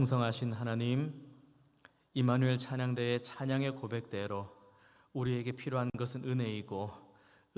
풍성하신 하나님, 이마누엘 찬양대의 찬양의 고백대로 우리에게 필요한 것은 은혜이고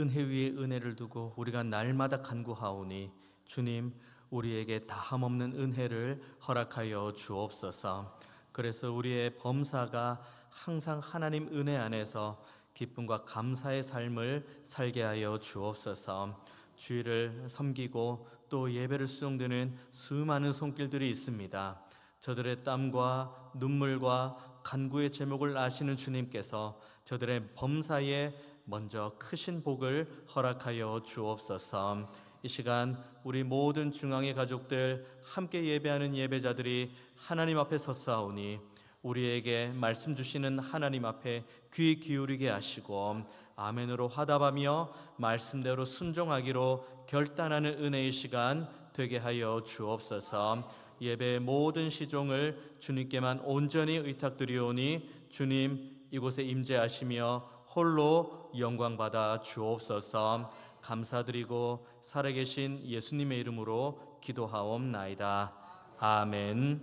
은혜 위에 은혜를 두고 우리가 날마다 간구하오니 주님 우리에게 다함없는 은혜를 허락하여 주옵소서. 그래서 우리의 범사가 항상 하나님 은혜 안에서 기쁨과 감사의 삶을 살게 하여 주옵소서. 주의를 섬기고 또 예배를 수종드는 수많은 손길들이 있습니다. 저들의 땀과 눈물과 간구의 제목을 아시는 주님께서 저들의 범사에 먼저 크신 복을 허락하여 주옵소서. 이 시간 우리 모든 중앙의 가족들 함께 예배하는 예배자들이 하나님 앞에 섰사오니 우리에게 말씀 주시는 하나님 앞에 귀 기울이게 하시고 아멘으로 화답하며 말씀대로 순종하기로 결단하는 은혜의 시간 되게 하여 주옵소서. 예배의 모든 시종을 주님께만 온전히 의탁드리오니 주님 이곳에 임재하시며 홀로 영광 받아 주옵소서. 감사드리고 살아계신 예수님의 이름으로 기도하옵나이다. 아멘.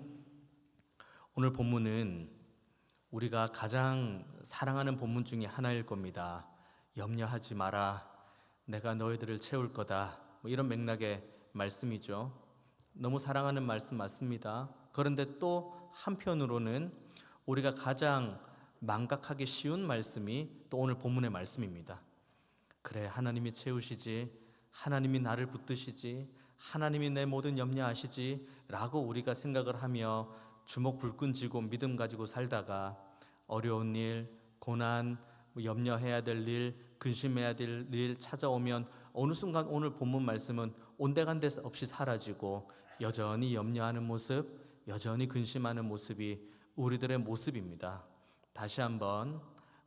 오늘 본문은 우리가 가장 사랑하는 본문 중에 하나일 겁니다. 염려하지 마라. 내가 너희들을 채울 거다. 뭐 이런 맥락의 말씀이죠. 너무 사랑하는 말씀 맞습니다. 그런데 또 한편으로는 우리가 가장 망각하기 쉬운 말씀이 또 오늘 본문의 말씀입니다. 그래, 하나님이 채우시지. 하나님이 나를 붙드시지. 하나님이 내 모든 염려하시지. 라고 우리가 생각을 하며 주먹 불끈 쥐고 믿음 가지고 살다가 어려운 일, 고난, 뭐 염려해야 될 일, 근심해야 될 일 찾아오면 어느 순간 오늘 본문 말씀은 온데간데 없이 사라지고 여전히 염려하는 모습, 여전히 근심하는 모습이 우리들의 모습입니다. 다시 한번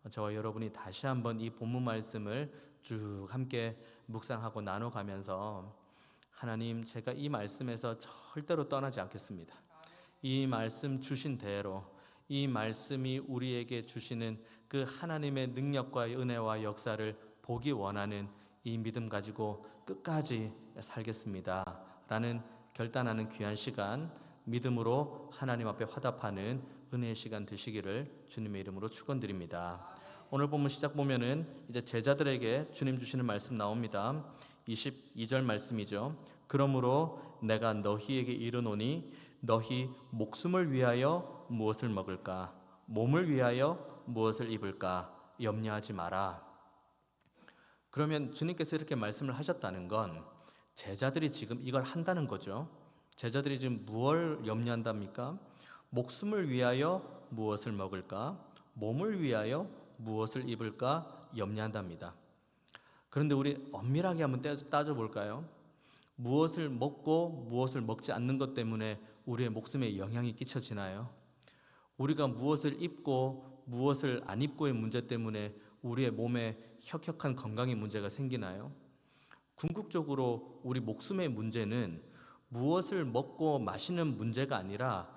저와 여러분이 다시 한번 이 본문 말씀을 쭉 함께 묵상하고 나눠가면서 하나님 제가 이 말씀에서 절대로 떠나지 않겠습니다. 이 말씀 주신 대로 이 말씀이 우리에게 주시는 그 하나님의 능력과 은혜와 역사를 보기 원하는 이 믿음 가지고 끝까지 살겠습니다. 라는 결단하는 귀한 시간, 믿음으로 하나님 앞에 화답하는 은혜의 시간 되시기를 주님의 이름으로 축원드립니다. 오늘 본문 시작 보면은 이제 제자들에게 주님 주시는 말씀 나옵니다. 22절 말씀이죠. 그러므로 내가 너희에게 이르노니 너희 목숨을 위하여 무엇을 먹을까? 몸을 위하여 무엇을 입을까? 염려하지 마라. 그러면 주님께서 이렇게 말씀을 하셨다는 건 제자들이 지금 이걸 한다는 거죠. 제자들이 지금 무엇을 염려한답니까? 목숨을 위하여 무엇을 먹을까? 몸을 위하여 무엇을 입을까? 염려한답니다. 그런데 우리 엄밀하게 한번 따져 볼까요? 무엇을 먹고 무엇을 먹지 않는 것 때문에 우리의 목숨에 영향이 끼쳐지나요? 우리가 무엇을 입고 무엇을 안 입고의 문제 때문에 우리의 몸에 혁혁한 건강의 문제가 생기나요? 궁극적으로 우리 목숨의 문제는 무엇을 먹고 마시는 문제가 아니라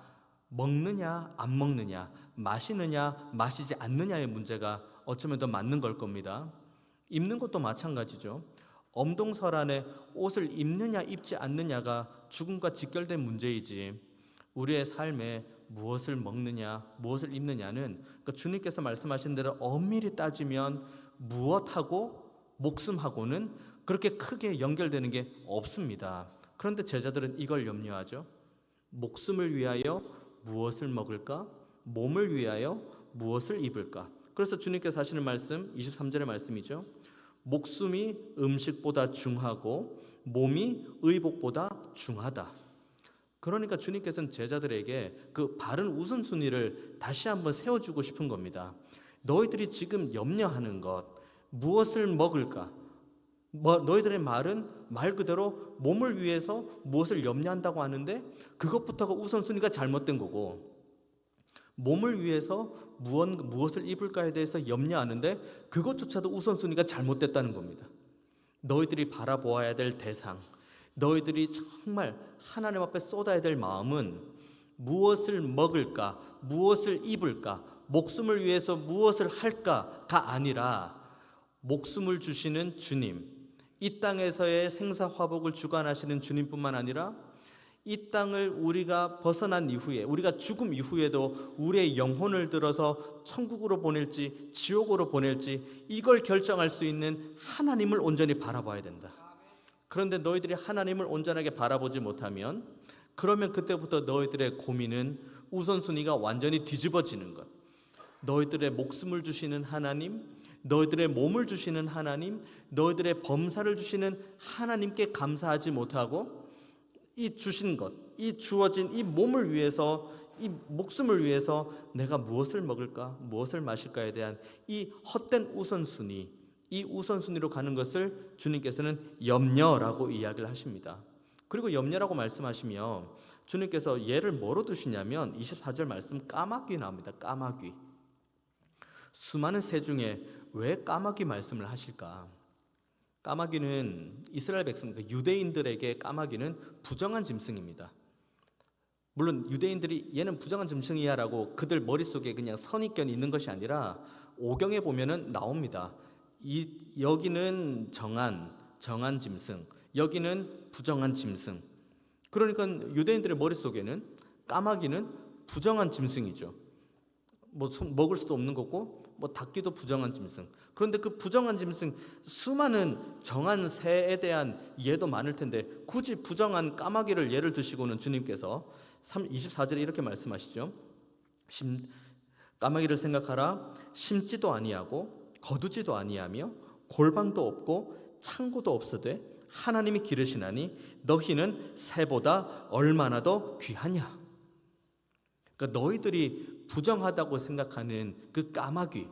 먹느냐 안 먹느냐 마시느냐 마시지 않느냐의 문제가 어쩌면 더 맞는 걸 겁니다. 입는 것도 마찬가지죠. 엄동설안에 옷을 입느냐 입지 않느냐가 죽음과 직결된 문제이지 우리의 삶에 무엇을 먹느냐 무엇을 입느냐는 그러니까 주님께서 말씀하신 대로 엄밀히 따지면 무엇하고 목숨하고는 그렇게 크게 연결되는 게 없습니다. 그런데 제자들은 이걸 염려하죠. 목숨을 위하여 무엇을 먹을까? 몸을 위하여 무엇을 입을까? 그래서 주님께서 하시는 말씀 23절의 말씀이죠. 목숨이 음식보다 중하고 몸이 의복보다 중하다. 그러니까 주님께서는 제자들에게 그 바른 우선순위를 다시 한번 세워주고 싶은 겁니다. 너희들이 지금 염려하는 것, 무엇을 먹을까? 뭐, 너희들의 말은 말 그대로 몸을 위해서 무엇을 염려한다고 하는데 그것부터가 우선순위가 잘못된 거고 몸을 위해서 무엇, 무엇을 입을까에 대해서 염려하는데 그것조차도 우선순위가 잘못됐다는 겁니다. 너희들이 바라보아야 될 대상, 너희들이 정말 하나님 앞에 쏟아야 될 마음은 무엇을 먹을까, 무엇을 입을까, 목숨을 위해서 무엇을 할까가 아니라 목숨을 주시는 주님, 이 땅에서의 생사 화복을 주관하시는 주님뿐만 아니라 이 땅을 우리가 벗어난 이후에 우리가 죽음 이후에도 우리의 영혼을 들어서 천국으로 보낼지 지옥으로 보낼지 이걸 결정할 수 있는 하나님을 온전히 바라봐야 된다. 그런데 너희들이 하나님을 온전하게 바라보지 못하면 그러면 그때부터 너희들의 고민은 우선순위가 완전히 뒤집어지는 것. 너희들의 목숨을 주시는 하나님, 너희들의 몸을 주시는 하나님, 너희들의 범사를 주시는 하나님께 감사하지 못하고 이 주신 것, 이 주어진 이 몸을 위해서 이 목숨을 위해서 내가 무엇을 먹을까, 무엇을 마실까에 대한 이 헛된 우선순위, 이 우선순위로 가는 것을 주님께서는 염려라고 이야기를 하십니다. 그리고 염려라고 말씀하시며 주님께서 예를 뭐로 두시냐면 24절 말씀 까마귀 나옵니다. 까마귀. 수많은 새 중에 왜 까마귀 말씀을 하실까? 까마귀는 이스라엘 백성, 그 유대인들에게 까마귀는 부정한 짐승입니다. 물론 유대인들이 얘는 부정한 짐승이야라고 그들 머릿속에 그냥 선입견이 있는 것이 아니라 오경에 보면은 나옵니다. 이 여기는 정한 정한 짐승, 여기는 부정한 짐승. 그러니까 유대인들의 머릿속에는 까마귀는 부정한 짐승이죠. 뭐 손- 먹을 수도 없는 거고 뭐 닭기도 부정한 짐승. 그런데 그 부정한 짐승 수많은 정한 새에 대한 예도 많을 텐데 굳이 부정한 까마귀를 예를 드시고는 주님께서 3 24절에 이렇게 말씀하시죠. 심, 까마귀를 생각하라 심지도 아니하고 거두지도 아니하며 골방도 없고 창고도 없으되 하나님이 기르시나니 너희는 새보다 얼마나 더 귀하냐. 그러니까 너희들이 부정하다고 생각하는 그 까마귀,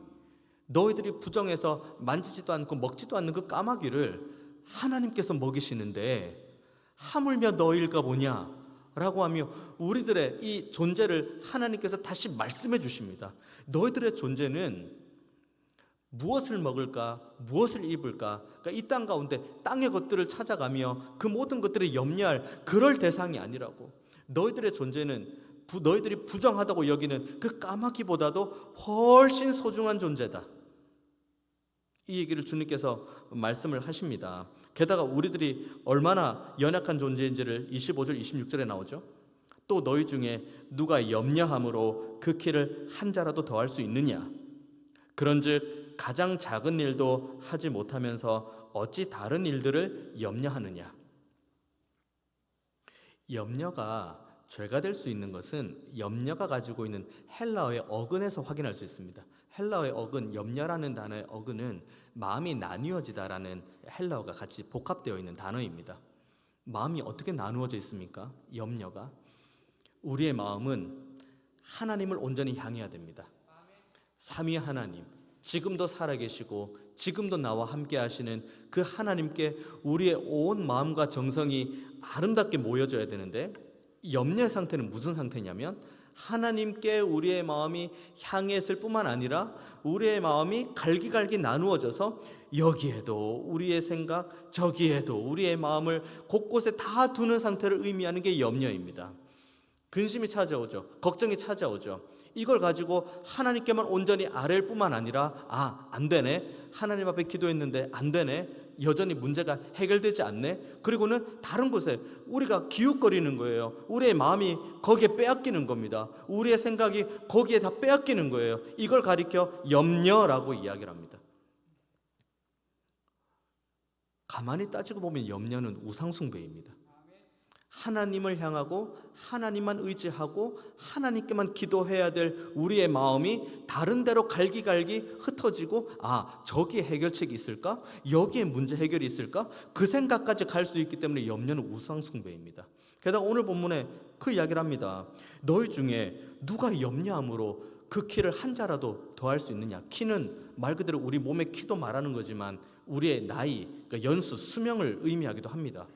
너희들이 부정해서 만지지도 않고 먹지도 않는 그 까마귀를 하나님께서 먹이시는데 하물며 너희일까 보냐? 라고 하며 우리들의 이 존재를 하나님께서 다시 말씀해 주십니다. 너희들의 존재는 무엇을 먹을까, 무엇을 입을까, 그러니까 이 땅 가운데 땅의 것들을 찾아가며 그 모든 것들을 염려할 그럴 대상이 아니라고. 너희들의 존재는 부, 너희들이 부정하다고 여기는 그 까마귀보다도 훨씬 소중한 존재다. 이 얘기를 주님께서 말씀을 하십니다. 게다가 우리들이 얼마나 연약한 존재인지를 25절, 26절에 나오죠. 또 너희 중에 누가 염려함으로 그 키를 한 자라도 더할 수 있느냐? 그런즉 가장 작은 일도 하지 못하면서 어찌 다른 일들을 염려하느냐? 염려가 죄가 될 수 있는 것은 염려가 가지고 있는 헬라어의 어근에서 확인할 수 있습니다. 헬라어의 어근, 염려라는 단어의 어근은 마음이 나뉘어지다라는 헬라어가 같이 복합되어 있는 단어입니다. 마음이 어떻게 나누어져 있습니까? 염려가 우리의 마음은 하나님을 온전히 향해야 됩니다. 삼위 하나님, 지금도 살아계시고 지금도 나와 함께 하시는 그 하나님께 우리의 온 마음과 정성이 아름답게 모여져야 되는데 염려의 상태는 무슨 상태냐면 하나님께 우리의 마음이 향했을 뿐만 아니라 우리의 마음이 갈기갈기 나누어져서 여기에도 우리의 생각, 저기에도 우리의 마음을 곳곳에 다 두는 상태를 의미하는 게 염려입니다. 근심이 찾아오죠. 걱정이 찾아오죠. 이걸 가지고 하나님께만 온전히 아뢰일 뿐만 아니라 아, 안 되네. 하나님 앞에 기도했는데 안 되네. 여전히 문제가 해결되지 않네. 그리고는 다른 곳에 우리가 기웃거리는 거예요. 우리의 마음이 거기에 빼앗기는 겁니다. 우리의 생각이 거기에 다 빼앗기는 거예요. 이걸 가리켜 염려라고 이야기를 합니다. 가만히 따지고 보면 염려는 우상숭배입니다. 하나님을 향하고 하나님만 의지하고 하나님께만 기도해야 될 우리의 마음이 다른 데로 갈기갈기 흩어지고 아 저기에 해결책이 있을까 여기에 문제 해결이 있을까 그 생각까지 갈 수 있기 때문에 염려는 우상 숭배입니다. 게다가 오늘 본문에 그 이야기를 합니다. 너희 중에 누가 염려함으로 그 키를 한 자라도 더할 수 있느냐? 키는 말 그대로 우리 몸의 키도 말하는 거지만 우리의 나이, 그러니까 연수, 수명을 의미하기도 합니다.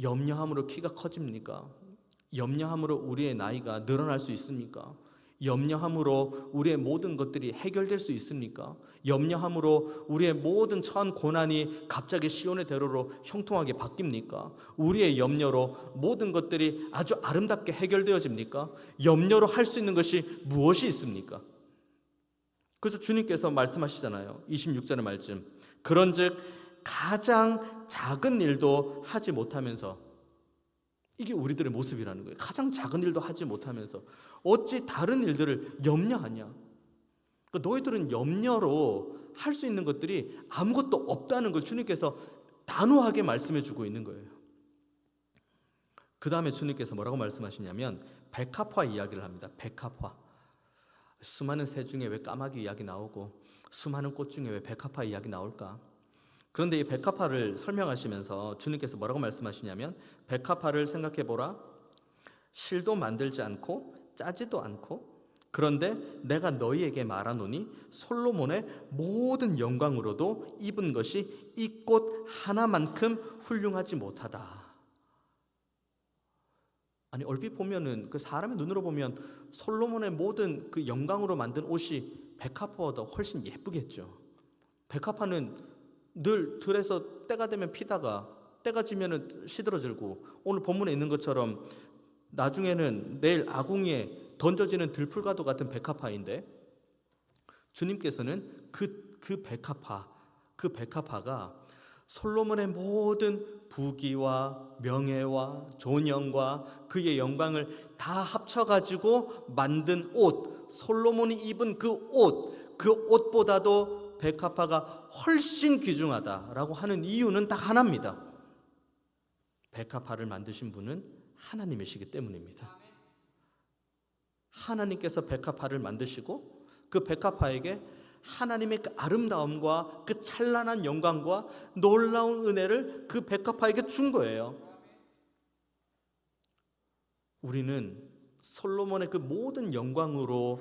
염려함으로 키가 커집니까? 염려함으로 우리의 나이가 늘어날 수 있습니까? 염려함으로 우리의 모든 것들이 해결될 수 있습니까? 염려함으로 우리의 모든 처한 고난이 갑자기 시온의 대로로 형통하게 바뀝니까? 우리의 염려로 모든 것들이 아주 아름답게 해결되어집니까? 염려로 할 수 있는 것이 무엇이 있습니까? 그래서 주님께서 말씀하시잖아요. 26절의 말씀. 그런즉 가장 작은 일도 하지 못하면서 이게 우리들의 모습이라는 거예요. 가장 작은 일도 하지 못하면서 어찌 다른 일들을 염려하냐? 그러니까 너희들은 염려로 할 수 있는 것들이 아무것도 없다는 걸 주님께서 단호하게 말씀해 주고 있는 거예요. 그 다음에 주님께서 뭐라고 말씀하시냐면 백합화 이야기를 합니다. 백합화. 수많은 새 중에 왜 까마귀 이야기 나오고 수많은 꽃 중에 왜 백합화 이야기 나올까? 그런데 이 백합화를 설명하시면서 주님께서 뭐라고 말씀하시냐면 백합화를 생각해 보라. 실도 만들지 않고 짜지도 않고 그런데 내가 너희에게 말하노니 솔로몬의 모든 영광으로도 입은 것이 이 꽃 하나만큼 훌륭하지 못하다. 아니 얼핏 보면은 그 사람의 눈으로 보면 솔로몬의 모든 그 영광으로 만든 옷이 백합화보다 훨씬 예쁘겠죠. 백합화는 늘 들에서 때가 되면 피다가 때가 지면은 시들어질고 오늘 본문에 있는 것처럼 나중에는 내일 아궁이에 던져지는 들풀과도 같은 백합화인데 주님께서는 그, 그 백합화, 그 백합화가 솔로몬의 모든 부귀와 명예와 존영과 그의 영광을 다 합쳐가지고 만든 옷, 솔로몬이 입은 그 옷, 그 옷보다도 백합화가 훨씬 귀중하다라고 하는 이유는 딱 하나입니다. 백합화를 만드신 분은 하나님이시기 때문입니다. 하나님께서 백합화를 만드시고 그 백합화에게 하나님의 그 아름다움과 그 찬란한 영광과 놀라운 은혜를 그 백합화에게 준 거예요. 우리는 솔로몬의 그 모든 영광으로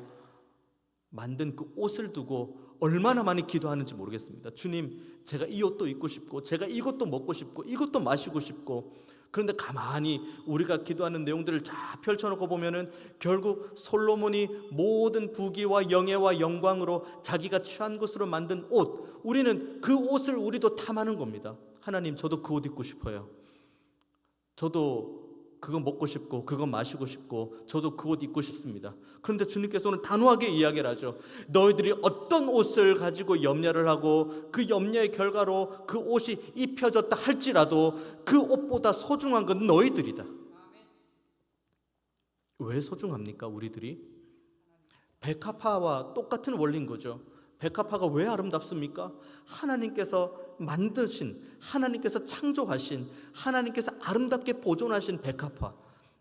만든 그 옷을 두고 얼마나 많이 기도하는지 모르겠습니다. 주님, 제가 이 옷도 입고 싶고, 제가 이것도 먹고 싶고, 이것도 마시고 싶고, 그런데 가만히 우리가 기도하는 내용들을 쫙 펼쳐놓고 보면은 결국 솔로몬이 모든 부귀와 영예와 영광으로 자기가 취한 것으로 만든 옷, 우리는 그 옷을 우리도 탐하는 겁니다. 하나님, 저도 그 옷 입고 싶어요. 저도 그거 먹고 싶고 그거 마시고 싶고 저도 그 옷 입고 싶습니다. 그런데 주님께서 오늘 단호하게 이야기를 하죠. 너희들이 어떤 옷을 가지고 염려를 하고 그 염려의 결과로 그 옷이 입혀졌다 할지라도 그 옷보다 소중한 건 너희들이다. 왜 소중합니까? 우리들이 백합화와 똑같은 원리인 거죠. 백합화가 왜 아름답습니까? 하나님께서 만드신, 하나님께서 창조하신, 하나님께서 아름답게 보존하신 백합화.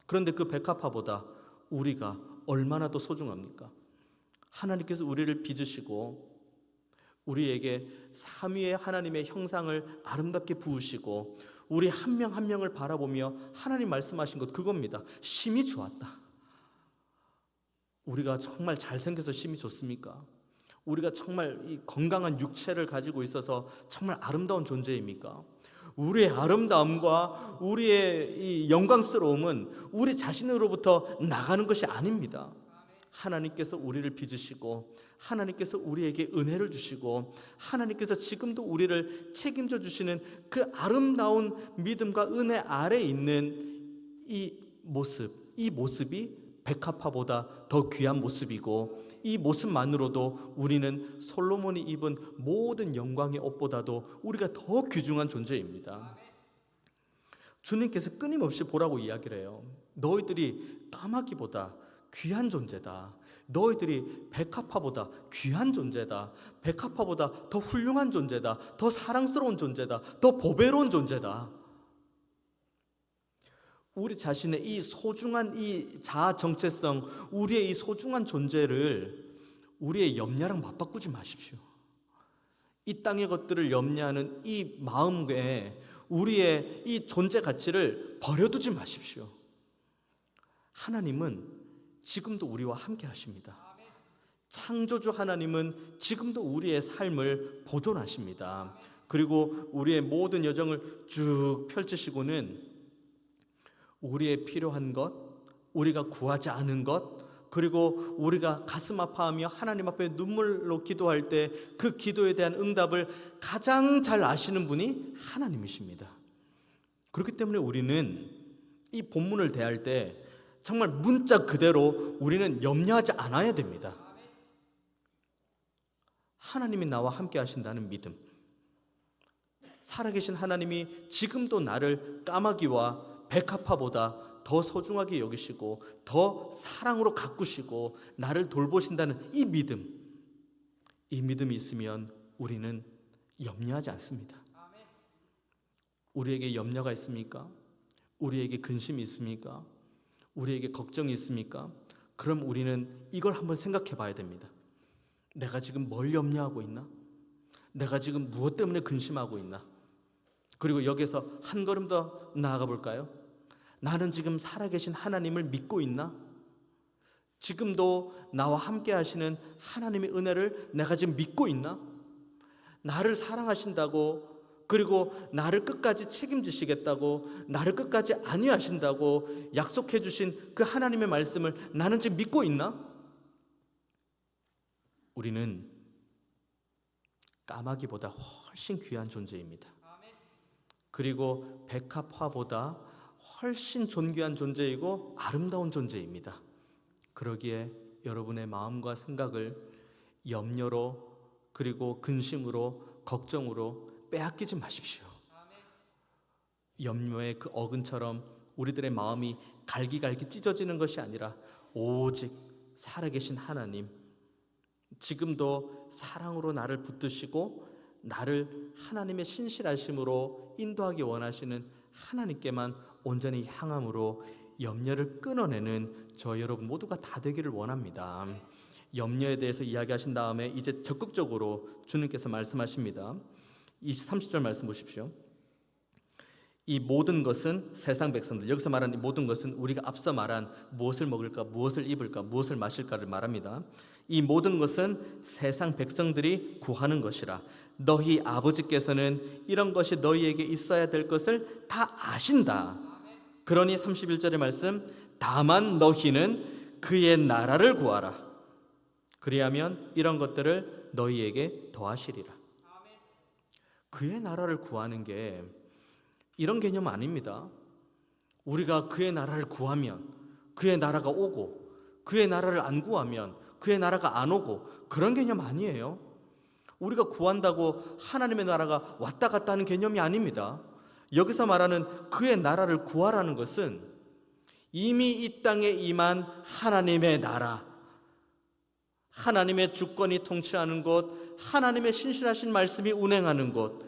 그런데 그 백합화보다 우리가 얼마나 더 소중합니까? 하나님께서 우리를 빚으시고 우리에게 삼위의 하나님의 형상을 아름답게 부으시고 우리 한 명한 명을 바라보며 하나님 말씀하신 것 그겁니다. 심이 좋았다. 우리가 정말 잘생겨서 심이 좋습니까? 우리가 정말 이 건강한 육체를 가지고 있어서 정말 아름다운 존재입니까? 우리의 아름다움과 우리의 이 영광스러움은 우리 자신으로부터 나가는 것이 아닙니다. 하나님께서 우리를 빚으시고 하나님께서 우리에게 은혜를 주시고 하나님께서 지금도 우리를 책임져 주시는 그 아름다운 믿음과 은혜 아래 있는 이 모습, 이 모습이 백합화보다 더 귀한 모습이고 이 모습만으로도 우리는 솔로몬이 입은 모든 영광의 옷보다도 우리가 더 귀중한 존재입니다. 주님께서 끊임없이 보라고 이야기를 해요. 너희들이 까마귀보다 귀한 존재다. 너희들이 백합화보다 귀한 존재다. 백합화보다 더 훌륭한 존재다. 더 사랑스러운 존재다. 더 보배로운 존재다. 우리 자신의 이 소중한 이 자아 정체성, 우리의 이 소중한 존재를 우리의 염려랑 맞바꾸지 마십시오. 이 땅의 것들을 염려하는 이 마음에 우리의 이 존재 가치를 버려두지 마십시오. 하나님은 지금도 우리와 함께 하십니다. 창조주 하나님은 지금도 우리의 삶을 보존하십니다. 그리고 우리의 모든 여정을 쭉 펼치시고는 우리의 필요한 것, 우리가 구하지 않은 것, 그리고 우리가 가슴 아파하며 하나님 앞에 눈물로 기도할 때 그 기도에 대한 응답을 가장 잘 아시는 분이 하나님이십니다. 그렇기 때문에 우리는 이 본문을 대할 때 정말 문자 그대로 우리는 염려하지 않아야 됩니다. 하나님이 나와 함께 하신다는 믿음. 살아계신 하나님이 지금도 나를 까마귀와 백합화보다 더 소중하게 여기시고 더 사랑으로 가꾸시고 나를 돌보신다는 이 믿음. 이 믿음이 있으면 우리는 염려하지 않습니다. 우리에게 염려가 있습니까? 우리에게 근심이 있습니까? 우리에게 걱정이 있습니까? 그럼 우리는 이걸 한번 생각해 봐야 됩니다. 내가 지금 뭘 염려하고 있나? 내가 지금 무엇 때문에 근심하고 있나? 그리고 여기서 한 걸음 더 나아가 볼까요? 나는 지금 살아계신 하나님을 믿고 있나? 지금도 나와 함께 하시는 하나님의 은혜를 내가 지금 믿고 있나? 나를 사랑하신다고 그리고 나를 끝까지 책임지시겠다고 나를 끝까지 안위하신다고 약속해 주신 그 하나님의 말씀을 나는 지금 믿고 있나? 우리는 까마귀보다 훨씬 귀한 존재입니다. 그리고 백합화보다 훨씬 존귀한 존재이고 아름다운 존재입니다. 그러기에 여러분의 마음과 생각을 염려로 그리고 근심으로 걱정으로 빼앗기지 마십시오. 염려의 그 어근처럼 우리들의 마음이 갈기갈기 찢어지는 것이 아니라 오직 살아계신 하나님 지금도 사랑으로 나를 붙드시고 나를 하나님의 신실하심으로 인도하기 원하시는 하나님께만 온전히 향함으로 염려를 끊어내는 저 여러분 모두가 다 되기를 원합니다. 염려에 대해서 이야기하신 다음에 이제 적극적으로 주님께서 말씀하십니다. 30절 말씀 보십시오. 이 모든 것은 세상 백성들 여기서 말하는 이 모든 것은 우리가 앞서 말한 무엇을 먹을까 무엇을 입을까 무엇을 마실까를 말합니다. 이 모든 것은 세상 백성들이 구하는 것이라 너희 아버지께서는 이런 것이 너희에게 있어야 될 것을 다 아신다. 그러니 31절의 말씀 다만 너희는 그의 나라를 구하라. 그리하면 이런 것들을 너희에게 더하시리라. 그의 나라를 구하는 게 이런 개념 아닙니다. 우리가 그의 나라를 구하면 그의 나라가 오고 그의 나라를 안 구하면 그의 나라가 안 오고 그런 개념 아니에요. 우리가 구한다고 하나님의 나라가 왔다 갔다 하는 개념이 아닙니다. 여기서 말하는 그의 나라를 구하라는 것은 이미 이 땅에 임한 하나님의 나라, 하나님의 주권이 통치하는 곳, 하나님의 신실하신 말씀이 운행하는 곳,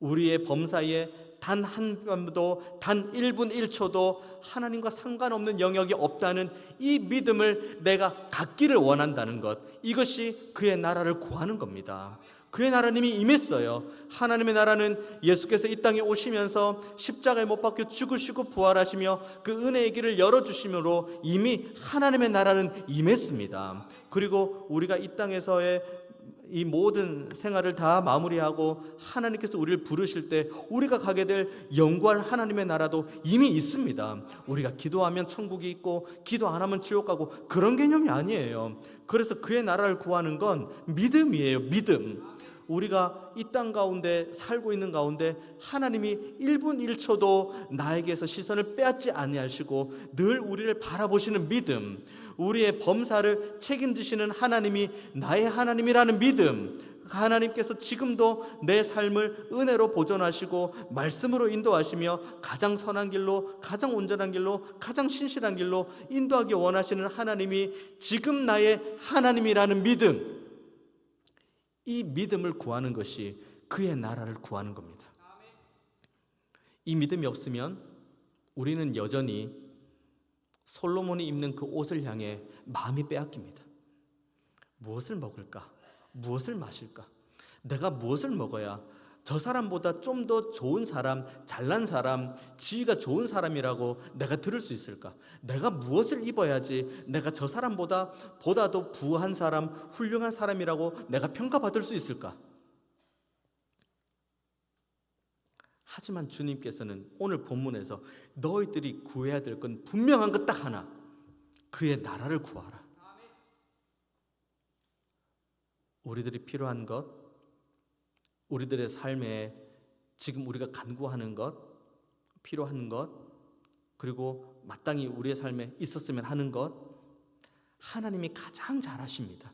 우리의 범사에 단한 번도 단 1분 1초도 하나님과 상관없는 영역이 없다는 이 믿음을 내가 갖기를 원한다는 것. 이것이 그의 나라를 구하는 겁니다. 그의 나라님이 임했어요. 하나님의 나라는 예수께서 이 땅에 오시면서 십자가에 못 박혀 죽으시고 부활하시며 그 은혜의 길을 열어주심으로 이미 하나님의 나라는 임했습니다. 그리고 우리가 이 땅에서의 이 모든 생활을 다 마무리하고 하나님께서 우리를 부르실 때 우리가 가게 될 영구할 하나님의 나라도 이미 있습니다. 우리가 기도하면 천국이 있고 기도 안 하면 지옥 가고 그런 개념이 아니에요. 그래서 그의 나라를 구하는 건 믿음이에요. 믿음. 우리가 이 땅 가운데 살고 있는 가운데 하나님이 1분 1초도 나에게서 시선을 빼앗지 아니하시고 늘 우리를 바라보시는 믿음. 우리의 범사를 책임지시는 하나님이 나의 하나님이라는 믿음. 하나님께서 지금도 내 삶을 은혜로 보존하시고 말씀으로 인도하시며 가장 선한 길로 가장 온전한 길로 가장 신실한 길로 인도하기 원하시는 하나님이 지금 나의 하나님이라는 믿음. 이 믿음을 구하는 것이 그의 나라를 구하는 겁니다. 이 믿음이 없으면 우리는 여전히 솔로몬이 입는 그 옷을 향해 마음이 빼앗깁니다. 무엇을 먹을까? 무엇을 마실까? 내가 무엇을 먹어야 저 사람보다 좀 더 좋은 사람, 잘난 사람, 지위가 좋은 사람이라고 내가 들을 수 있을까? 내가 무엇을 입어야지 내가 저 사람보다 보다도 부한 사람, 훌륭한 사람이라고 내가 평가받을 수 있을까? 하지만 주님께서는 오늘 본문에서 너희들이 구해야 될 건 분명한 것 딱 하나. 그의 나라를 구하라. 우리들이 필요한 것, 우리들의 삶에 지금 우리가 간구하는 것, 필요한 것, 그리고 마땅히 우리의 삶에 있었으면 하는 것, 하나님이 가장 잘 하십니다.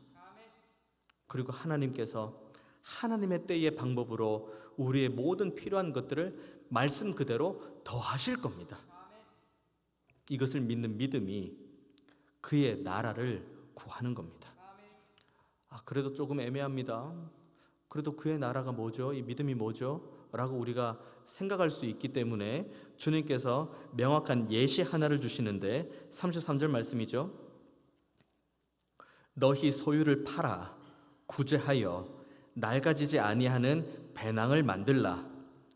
그리고 하나님께서 하나님의 때의 방법으로 우리의 모든 필요한 것들을 말씀 그대로 더하실 겁니다. 이것을 믿는 믿음이 그의 나라를 구하는 겁니다. 아, 그래도 조금 애매합니다. 그래도 그의 나라가 뭐죠? 이 믿음이 뭐죠? 라고 우리가 생각할 수 있기 때문에 주님께서 명확한 예시 하나를 주시는데 33절 말씀이죠. 너희 소유를 팔아 구제하여 낡아지지 아니하는 배낭을 만들라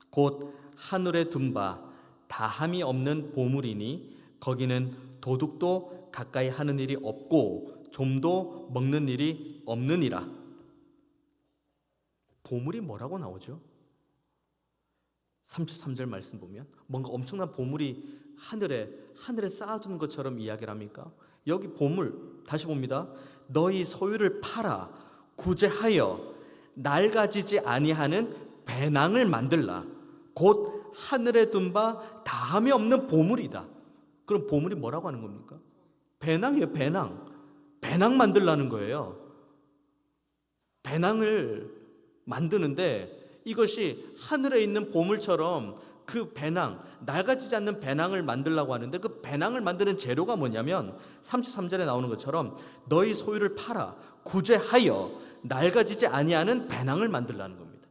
곧 하늘에 둔 바 다함이 없는 보물이니 거기는 도둑도 가까이 하는 일이 없고 좀도 먹는 일이 없느니라 보물이 뭐라고 나오죠? 33절 말씀 보면 뭔가 엄청난 보물이 하늘에 하늘에 쌓아둔 것처럼 이야기를 합니까? 여기 보물 다시 봅니다. 너희 소유를 팔아 구제하여 낡아지지 아니하는 배낭을 만들라. 곧 하늘에 둔 바 다함이 없는 보물이다. 그럼 보물이 뭐라고 하는 겁니까? 배낭이에요, 배낭. 배낭 만들라는 거예요. 배낭을 만드는데 이것이 하늘에 있는 보물처럼 그 배낭, 낡아지지 않는 배낭을 만들라고 하는데 그 배낭을 만드는 재료가 뭐냐면 33절에 나오는 것처럼 너희 소유를 팔아 구제하여 낡아지지 아니하는 배낭을 만들라는 겁니다.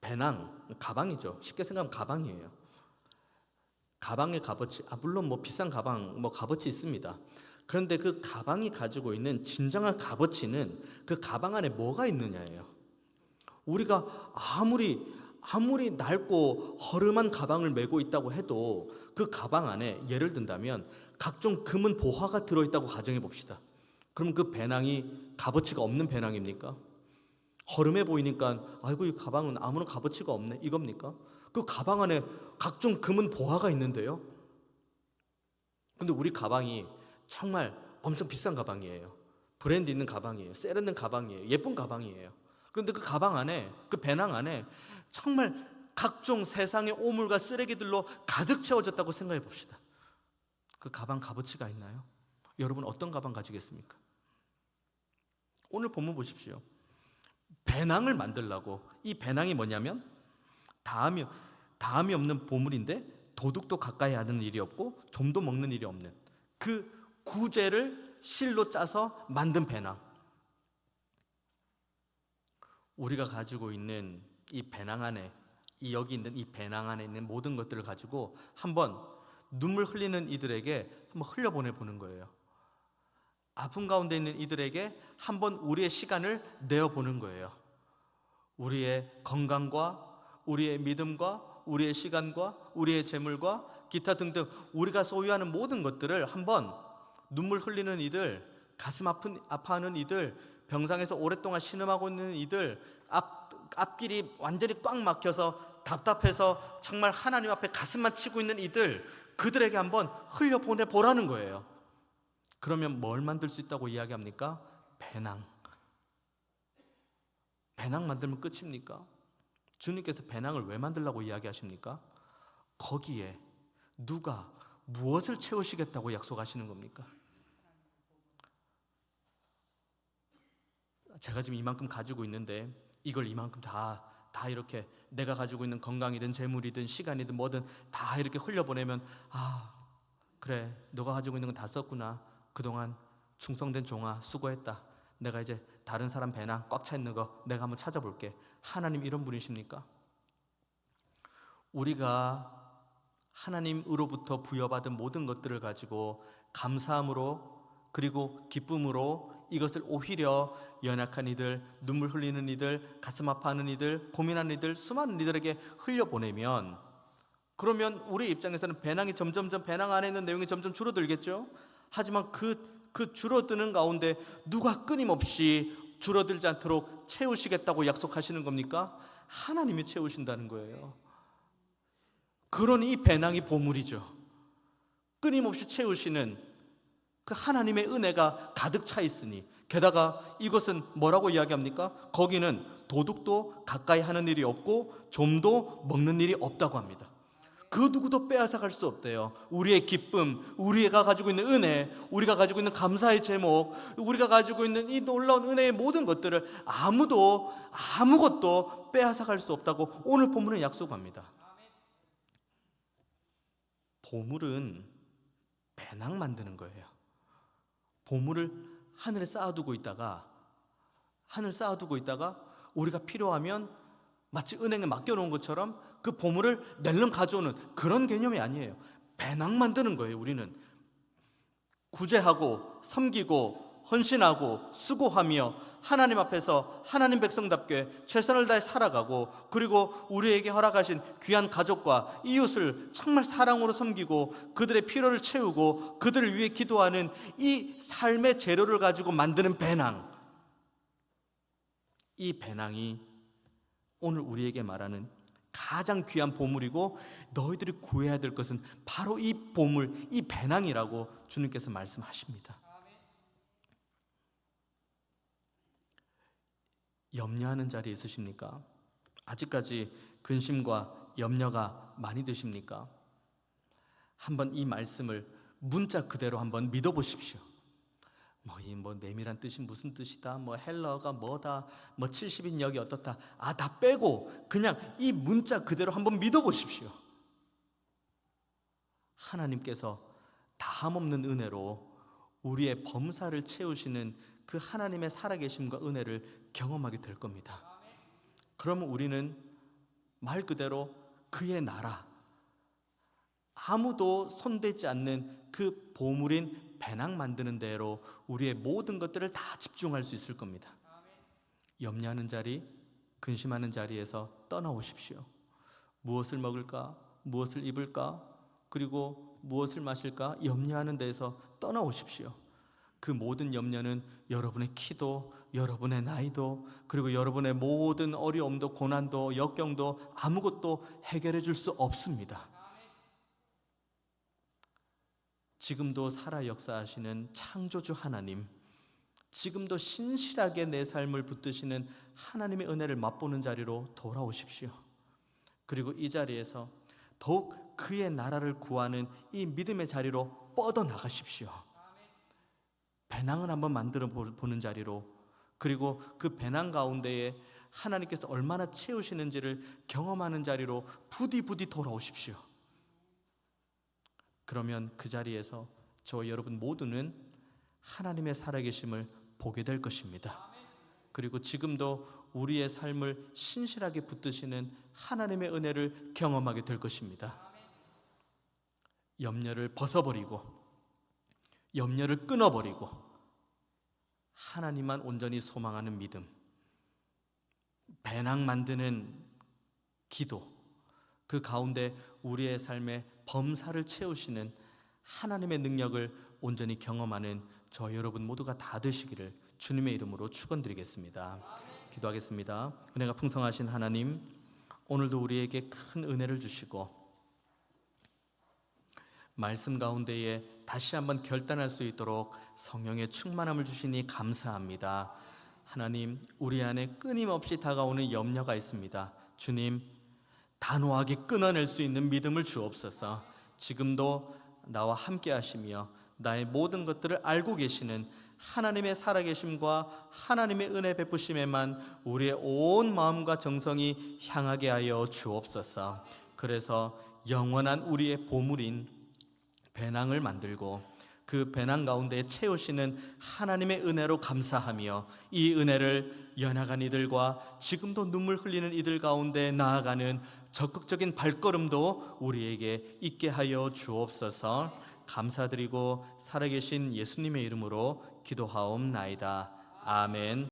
배낭, 가방이죠. 쉽게 생각하면 가방이에요. 가방의 값어치, 아 물론 뭐 비싼 가방, 뭐 값어치 있습니다. 그런데 그 가방이 가지고 있는 진정한 값어치는 그 가방 안에 뭐가 있느냐예요. 우리가 아무리 아무리 낡고 허름한 가방을 메고 있다고 해도 그 가방 안에 예를 든다면 각종 금은 보화가 들어 있다고 가정해 봅시다. 그럼 그 배낭이 값어치가 없는 배낭입니까? 허름해 보이니까 아이고 이 가방은 아무런 값어치가 없네 이겁니까? 그 가방 안에 각종 금은 보화가 있는데요. 근데 우리 가방이 정말 엄청 비싼 가방이에요. 브랜드 있는 가방이에요. 세련된 가방이에요. 예쁜 가방이에요. 그런데 그 가방 안에 그 배낭 안에 정말 각종 세상의 오물과 쓰레기들로 가득 채워졌다고 생각해 봅시다. 그 가방 값어치가 있나요? 여러분 어떤 가방 가지겠습니까? 오늘 본문 보십시오. 배낭을 만들라고 이 배낭이 뭐냐면 다음이 다음이 없는 보물인데 도둑도 가까이 하는 일이 없고 좀도 먹는 일이 없는 그 구제를 실로 짜서 만든 배낭. 우리가 가지고 있는 이 배낭 안에 이 여기 있는 이 배낭 안에 있는 모든 것들을 가지고 한번 눈물 흘리는 이들에게 한번 흘려보내 보는 거예요. 아픔 가운데 있는 이들에게 한번 우리의 시간을 내어 보는 거예요. 우리의 건강과 우리의 믿음과 우리의 시간과 우리의 재물과 기타 등등 우리가 소유하는 모든 것들을 한번 눈물 흘리는 이들, 가슴 아픈 아파하는 이들, 병상에서 오랫동안 신음하고 있는 이들, 앞 앞길이 완전히 꽉 막혀서 답답해서 정말 하나님 앞에 가슴만 치고 있는 이들, 그들에게 한번 흘려 보내 보라는 거예요. 그러면 뭘 만들 수 있다고 이야기합니까? 배낭. 배낭 만들면 끝입니까? 주님께서 배낭을 왜 만들라고 이야기하십니까? 거기에 누가 무엇을 채우시겠다고 약속하시는 겁니까? 제가 지금 이만큼 가지고 있는데 이걸 이만큼 다, 다 이렇게 내가 가지고 있는 건강이든 재물이든 시간이든 뭐든 다 이렇게 흘려보내면 아, 그래, 너가 가지고 있는 건 다 썼구나. 그동안 충성된 종아, 수고했다. 내가 이제 다른 사람 배낭 꽉 차 있는 거 내가 한번 찾아볼게. 하나님 이런 분이십니까? 우리가 하나님으로부터 부여받은 모든 것들을 가지고 감사함으로 그리고 기쁨으로 이것을 오히려 연약한 이들, 눈물 흘리는 이들, 가슴 아파하는 이들, 고민하는 이들, 수많은 이들에게 흘려보내면 그러면 우리 입장에서는 배낭이 점점점 배낭 안에 있는 내용이 점점 줄어들겠죠? 하지만 그, 그 줄어드는 가운데 누가 끊임없이 줄어들지 않도록 채우시겠다고 약속하시는 겁니까? 하나님이 채우신다는 거예요. 그러니 이 배낭이 보물이죠. 끊임없이 채우시는 그 하나님의 은혜가 가득 차 있으니 게다가 이것은 뭐라고 이야기합니까? 거기는 도둑도 가까이 하는 일이 없고 좀도 먹는 일이 없다고 합니다. 그 누구도 빼앗아 갈 수 없대요. 우리의 기쁨, 우리가 가지고 있는 은혜, 우리가 가지고 있는 감사의 제목, 우리가 가지고 있는 이 놀라운 은혜의 모든 것들을 아무도 아무것도 빼앗아 갈 수 없다고 오늘 본문은 약속합니다. 보물은 배낭 만드는 거예요. 보물을 하늘에 쌓아두고 있다가 하늘 쌓아두고 있다가 우리가 필요하면 마치 은행에 맡겨놓은 것처럼 그 보물을 낼름 가져오는 그런 개념이 아니에요. 배낭 만드는 거예요. 우리는 구제하고 섬기고 헌신하고 수고하며 하나님 앞에서 하나님 백성답게 최선을 다해 살아가고 그리고 우리에게 허락하신 귀한 가족과 이웃을 정말 사랑으로 섬기고 그들의 필요를 채우고 그들을 위해 기도하는 이 삶의 재료를 가지고 만드는 배낭 이 배낭이 오늘 우리에게 말하는 가장 귀한 보물이고 너희들이 구해야 될 것은 바로 이 보물, 이 배낭이라고 주님께서 말씀하십니다. 염려하는 자리 있으십니까? 아직까지 근심과 염려가 많이 드십니까? 한번 이 말씀을 문자 그대로 한번 믿어 보십시오. 뭐 이 뭐 내밀한 뜻이 무슨 뜻이다. 뭐 헬러가 뭐다. 뭐 70인 역이 어떻다. 아, 다 빼고 그냥 이 문자 그대로 한번 믿어 보십시오. 하나님께서 다함 없는 은혜로 우리의 범사를 채우시는 그 하나님의 살아계심과 은혜를 경험하게 될 겁니다. 그러면 우리는 말 그대로 그의 나라, 아무도 손대지 않는 그 보물인 배낭 만드는 대로 우리의 모든 것들을 다 집중할 수 있을 겁니다. 염려하는 자리, 근심하는 자리에서 떠나오십시오. 무엇을 먹을까? 무엇을 입을까? 그리고 무엇을 마실까? 염려하는 데에서 떠나오십시오. 그 모든 염려는 여러분의 키도, 여러분의 나이도, 그리고 여러분의 모든 어려움도, 고난도, 역경도 아무것도 해결해 줄 수 없습니다. 지금도 살아 역사하시는 창조주 하나님, 지금도 신실하게 내 삶을 붙드시는 하나님의 은혜를 맛보는 자리로 돌아오십시오. 그리고 이 자리에서 더욱 그의 나라를 구하는 이 믿음의 자리로 뻗어 나가십시오. 배낭을 한번 만들어 보는 자리로 그리고 그 배낭 가운데에 하나님께서 얼마나 채우시는지를 경험하는 자리로 부디 부디 돌아오십시오. 그러면 그 자리에서 저 여러분 모두는 하나님의 살아계심을 보게 될 것입니다. 그리고 지금도 우리의 삶을 신실하게 붙드시는 하나님의 은혜를 경험하게 될 것입니다. 염려를 벗어버리고 염려를 끊어버리고 하나님만 온전히 소망하는 믿음, 배낭 만드는 기도, 그 가운데 우리의 삶에 범사를 채우시는 하나님의 능력을 온전히 경험하는 저 여러분 모두가 다 되시기를 주님의 이름으로 축원드리겠습니다. 기도하겠습니다. 은혜가 풍성하신 하나님, 오늘도 우리에게 큰 은혜를 주시고 말씀 가운데에 다시 한번 결단할 수 있도록 성령의 충만함을 주시니 감사합니다. 하나님, 우리 안에 끊임없이 다가오는 염려가 있습니다. 주님, 단호하게 끊어낼 수 있는 믿음을 주옵소서. 지금도 나와 함께 하시며 나의 모든 것들을 알고 계시는 하나님의 살아계심과 하나님의 은혜 베푸심에만 우리의 온 마음과 정성이 향하게 하여 주옵소서. 그래서 영원한 우리의 보물인 배낭을 만들고 그 배낭 가운데 채우시는 하나님의 은혜로 감사하며 이 은혜를 연약한 이들과 지금도 눈물 흘리는 이들 가운데 나아가는 적극적인 발걸음도 우리에게 있게 하여 주옵소서 감사드리고 살아계신 예수님의 이름으로 기도하옵나이다. 아멘.